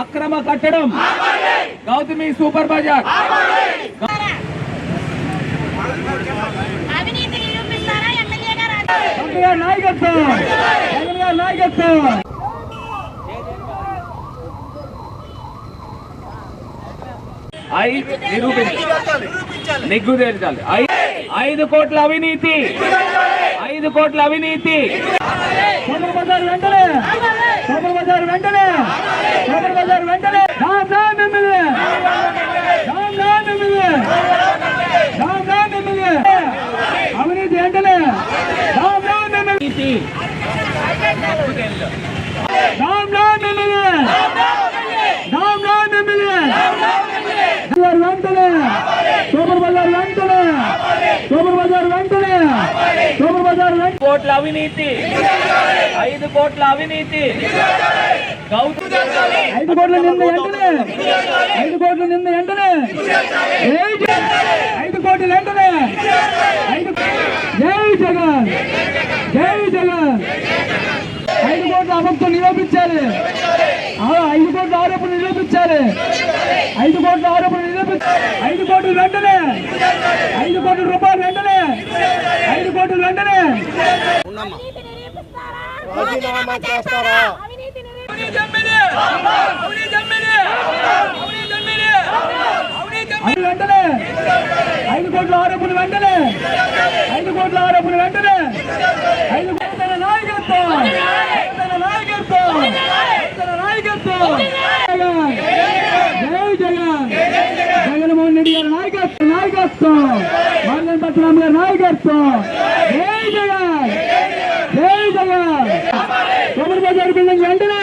అక్రమ కట్టడం గౌతమి సూపర్ బజార్ నాయకత్వం నాయకత్వం ఐ నిరూపించాలి. నిగ్గు ఐదు కోట్ల అవినీతి. ఐదు కోట్ల అవినీతి. సోమర్ బజార్ వెంటనే. సోమర్ బజార్ వెంటనే. సోమర్ బజార్ వెంటనే. రామ్ రామ్ కోట్ల అవినీతి. ఐదు కోట్ల అవినీతి. ఐదు కోట్ల నింద వెంటనే. ఐదు కోట్ల నింద వెంటనే. ఐదు కోట్ల వెంటనే. ఐదు జై జగన్. జై జగన్. ఐదు కోట్ల అబద్ధం నిరూపించాలి. ఐదు కోట్ల ఆరోపణ నిరూపించాలి. ఐదు కోట్ల ఆరోపణ నిరూపించాలి ఐదు కోట్లు వెంటనే ఐదు కోట్ల రూపాయలు వెంటనే ఐదు కోట్ల వెంటనే రాజీనామా చేస్తారా? వెంటనే! ఐదు కోట్ల ఆరోపణ వెంటనే! ఐదు కోట్ల ఆరోపణ వెంటనే! ఐదు కోట్ల నాయకత్వం! తన నాయకత్వం! తన నాయకత్వం! జగన్! జై జగన్! జగన్మోహన్ రెడ్డి గారి నాయకత్వం! నాయకత్వం! మంగళ పట్నం గారి నాయకత్వం జై జగన్ జై జగన్ సోమర్ బజార్ బిల్డింగ్ వెంటనే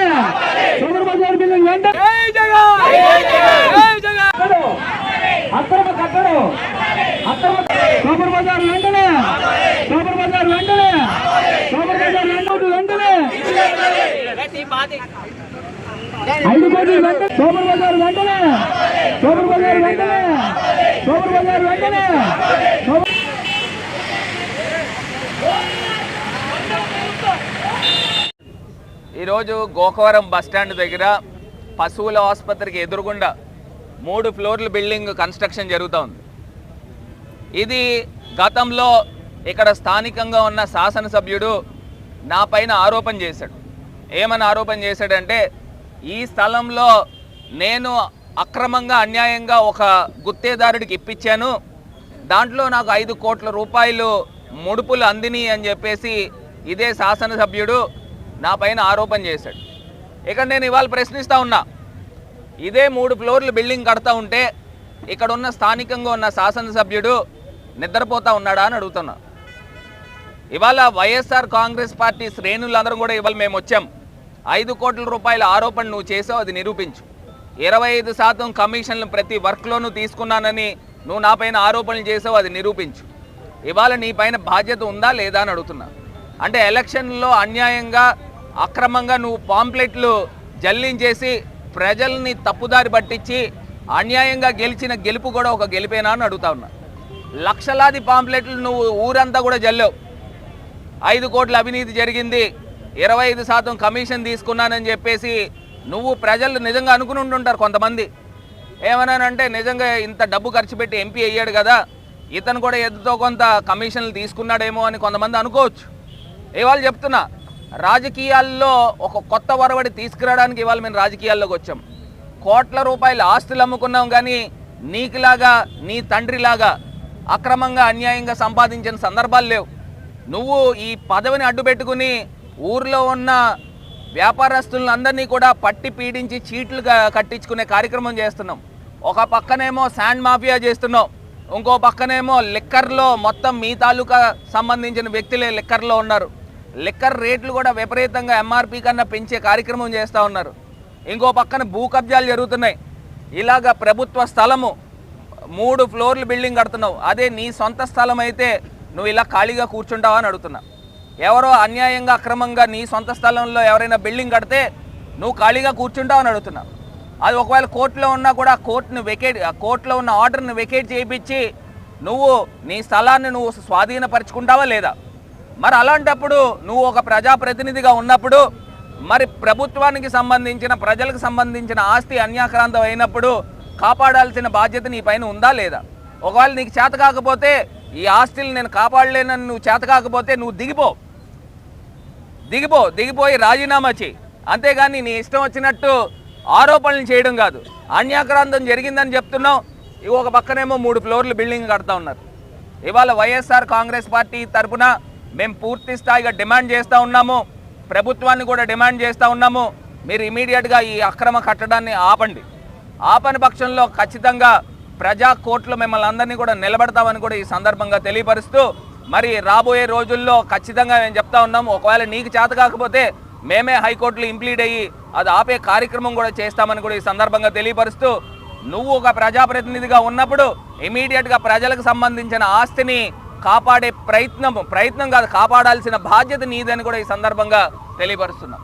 సోమర్ బజార్ బిల్డింగ్ వెంటనే జై జగన్ జై జగన్ అక్రమ కట్టడం అక్రమ సూపర్ బజార్ వెంటనే సూపర్ బజార్ వెంటనే సూపర్ బజార్ వెంటనే వెంటనే ఐదు కోట్లు వెంటనే సూపర్ బజార్ వెంటనే సూపర్ బజార్ వెంటనే సూపర్ బజార్ వెంటనే ఈరోజు గోకవరం బస్టాండ్ దగ్గర పశువుల ఆసుపత్రికి ఎదురుగుండా మూడు ఫ్లోర్ల బిల్డింగ్ కన్స్ట్రక్షన్ జరుగుతోంది ఇది గతంలో ఇక్కడ స్థానికంగా ఉన్న శాసనసభ్యుడు నా పైన ఆరోపణ చేశాడు. ఏమని ఆరోపణ చేశాడంటే ఈ స్థలంలో నేను అక్రమంగా అన్యాయంగా ఒక గుత్తేదారుడికి ఇప్పించాను. దాంట్లో నాకు ఐదు కోట్ల రూపాయలు ముడుపులు అందిని అని చెప్పేసి ఇదే శాసనసభ్యుడు నా పైన ఆరోపణ చేశాడు. ఇక్కడ నేను ఇవాళ ప్రశ్నిస్తూ ఉన్నా. ఇదే మూడు ఫ్లోర్లు బిల్డింగ్ కడతా ఉంటే ఇక్కడ ఉన్న స్థానికంగా ఉన్న శాసనసభ్యుడు నిద్రపోతా ఉన్నాడా అని అడుగుతున్నా. ఇవాళ వైఎస్ఆర్ కాంగ్రెస్ పార్టీ శ్రేణులందరం కూడా ఇవాళ మేము వచ్చాం. ఐదు కోట్ల రూపాయల ఆరోపణ నువ్వు చేసావు అది నిరూపించు. ఇరవై ఐదు శాతం కమిషన్లు ప్రతి వర్క్లోనూ తీసుకున్నానని నువ్వు నా పైన ఆరోపణలు చేసావు అది నిరూపించు. ఇవాళ నీ పైన బాధ్యత ఉందా లేదా అని అడుగుతున్నా. అంటే ఎలక్షన్లో అన్యాయంగా అక్రమంగా నువ్వు పాంప్లెట్లు జల్లించేసి ప్రజల్ని తప్పుదారి పట్టించి అన్యాయంగా గెలిచిన గెలుపు కూడా ఒక గెలిపేనా అని అడుగుతా ఉన్నా. లక్షలాది పాంప్లెట్లు నువ్వు ఊరంతా కూడా జల్లావు. ఐదు కోట్ల అవినీతి జరిగింది ఇరవై ఐదు శాతం కమిషన్ తీసుకున్నానని చెప్పేసి నువ్వు ప్రజలు నిజంగా అనుకుని ఉంటుంటారు కొంతమంది. ఏమన్నానంటే నిజంగా ఇంత డబ్బు ఖర్చు పెట్టి ఎంపీ అయ్యాడు కదా ఇతను కూడా ఎద్దుతో కొంత కమిషన్లు తీసుకున్నాడేమో అని కొంతమంది అనుకోవచ్చు. ఇవాళ చెప్తున్నా రాజకీయాల్లో ఒక కొత్త వరవడి తీసుకురావడానికి ఇవాళ మేము రాజకీయాల్లోకి వచ్చాం. కోట్ల రూపాయల ఆస్తులు అమ్ముకున్నాం కానీ నీకులాగా నీ తండ్రిలాగా అక్రమంగా అన్యాయంగా సంపాదించిన సందర్భాలు లేవు. నువ్వు ఈ పదవిని అడ్డుపెట్టుకుని ఊర్లో ఉన్న వ్యాపారస్తులను అందరినీ కూడా పట్టి పీడించి చీట్లు కట్టించుకునే కార్యక్రమం చేస్తున్నాం. ఒక పక్కనేమో శాండ్ మాఫియా చేస్తున్నాం. ఇంకో పక్కనేమో లిక్కర్లో మొత్తం మీ తాలూకా సంబంధించిన వ్యక్తులే లిక్కర్లో ఉన్నారు. లిక్కర్ రేట్లు కూడా విపరీతంగా ఎంఆర్పి కన్నా పెంచే కార్యక్రమం చేస్తూ ఉన్నారు. ఇంకో పక్కన భూ కబ్జాలు జరుగుతున్నాయి. ఇలాగ ప్రభుత్వ స్థలము మూడు ఫ్లోర్లు బిల్డింగ్ కడుతున్నావు. అదే నీ సొంత స్థలం అయితే నువ్వు ఇలా ఖాళీగా కూర్చుంటావా అని అడుగుతున్నా. ఎవరో అన్యాయంగా అక్రమంగా నీ సొంత స్థలంలో ఎవరైనా బిల్డింగ్ కడితే నువ్వు ఖాళీగా కూర్చుంటావు అని అడుగుతున్నా. అది ఒకవేళ కోర్టులో ఉన్నా కూడా కోర్టును వెకేట్ ఆ కోర్టులో ఉన్న ఆర్డర్ని వెకేట్ చేయించి నువ్వు నీ స్థలాన్ని నువ్వు స్వాధీనపరచుకుంటావా లేదా? మరి అలాంటప్పుడు నువ్వు ఒక ప్రజాప్రతినిధిగా ఉన్నప్పుడు మరి ప్రభుత్వానికి సంబంధించిన ప్రజలకు సంబంధించిన ఆస్తి అన్యాక్రాంతం అయినప్పుడు కాపాడాల్సిన బాధ్యత నీ పైన ఉందా లేదా? ఒకవేళ నీకు చేత కాకపోతే ఈ ఆస్తిని నేను కాపాడలేనని నువ్వు చేత కాకపోతే నువ్వు దిగిపో. దిగిపో దిగిపోయి రాజీనామా చేయి. అంతేగాని నీ ఇష్టం వచ్చినట్టు ఆరోపణలు చేయడం కాదు. అన్యాక్రాంతం జరిగిందని చెప్తున్నావు. ఇవి ఒక పక్కనేమో మూడు ఫ్లోర్లు బిల్డింగ్ కడతా ఉన్నారు. ఇవాళ వైఎస్ఆర్ కాంగ్రెస్ పార్టీ తరపున మేము పూర్తి స్థాయిగా డిమాండ్ చేస్తూ ఉన్నాము. ప్రభుత్వాన్ని కూడా డిమాండ్ చేస్తూ ఉన్నాము. మీరు ఇమీడియట్గా ఈ అక్రమ కట్టడాన్ని ఆపండి. ఆపని పక్షంలో ఖచ్చితంగా ప్రజా కోర్టులో మిమ్మల్ని అందరినీ కూడా నిలబడతామని కూడా ఈ సందర్భంగా తెలియపరుస్తూ మరి రాబోయే రోజుల్లో ఖచ్చితంగా మేము చెప్తా ఉన్నాము ఒకవేళ నీకు చేత కాకపోతే మేమే హైకోర్టులో ఇంప్లీడ్ అయ్యి అది ఆపే కార్యక్రమం కూడా చేస్తామని కూడా ఈ సందర్భంగా తెలియపరుస్తూ నువ్వు ఒక ప్రజాప్రతినిధిగా ఉన్నప్పుడు ఇమీడియట్గా ప్రజలకు సంబంధించిన ఆస్తిని కాపాడే ప్రయత్నం ప్రయత్నం కాదు కాపాడాల్సిన బాధ్యత నీదని కూడా ఈ సందర్భంగా తెలియపరుస్తున్నాం.